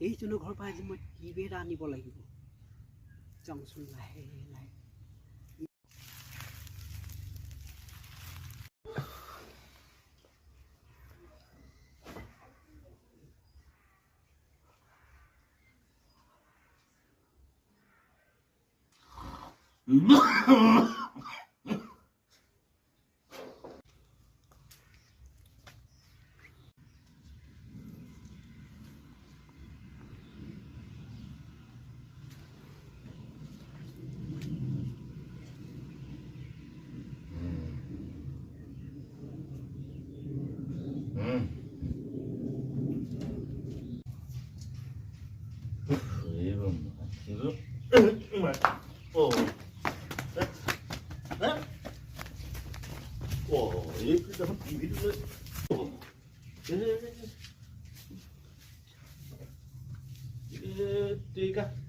এইজনৰ ঘৰৰ পৰা আজি মই টিভি এটা আনিব লাগিব। যাওঁচোন লাহে লাহে। 이름 이름 어 한 비밀을 이래 뛰가.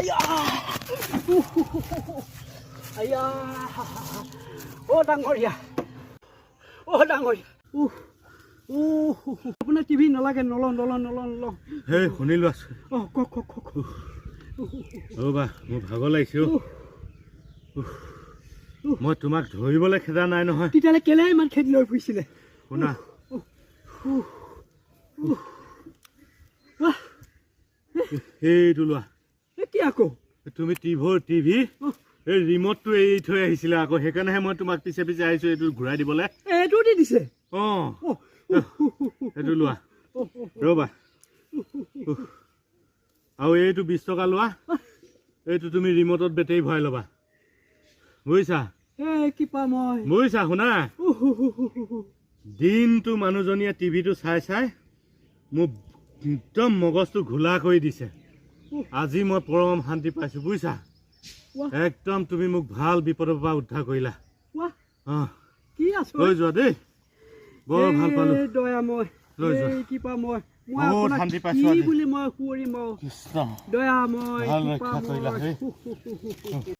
আয়া আয়া অ' ডাঙৰীয়া অ' ডাঙৰীয়া উহ, আপোনাৰ টিভি নালাগে নলওঁ নলওঁ নলওঁ নলওঁ হেই শুনিলো আছো অ' কওক কওক কওক ৰ'বা মোৰ ভাগৰ লাগিছে। অ'। উফ। মই তোমাক ধৰিবলৈ খেদা নাই নহয়। তেতিয়াহ'লে কেলে ইমান খেদি লৈ ফুৰিছিলে? শুনা। আহ, সেইটো লোৱা কি আকৌ? তুমি টিভৰ টিভি? এই ৰিমটটো এৰি থৈ আহিছিলা আকৌ সেইকাৰণেহে মই তোমাক পিছে পিছে আহিছো এইটো ঘূৰাই দিবলৈ। এইটো দি দিছে। অঁ। এইটো লোৱা। ৰ'বা। আৰু এইটো বিছ টকা লোৱা। এইটো তুমি ৰিমটত বেটেৰী ভৰাই ল'বা। বুজিছা? এই কি পাম মই? বুজিছা শুনা। দিনটো মানুহজনীয়ে টিভিটো চাই চাই মোক একদম মগজটো ঘোলা কৰি দিছে। আজি মই পৰম শান্তি পাইছোঁ বুজিছা? একদম তুমি মোক ভাল বিপদৰ পৰা উদ্ধাৰ কৰিলা। লৈ যোৱা দেই। বৰ ভাল পালোঁ। দয়া মই লৈ যোৱা। কি পাম। বুলি দয়া মই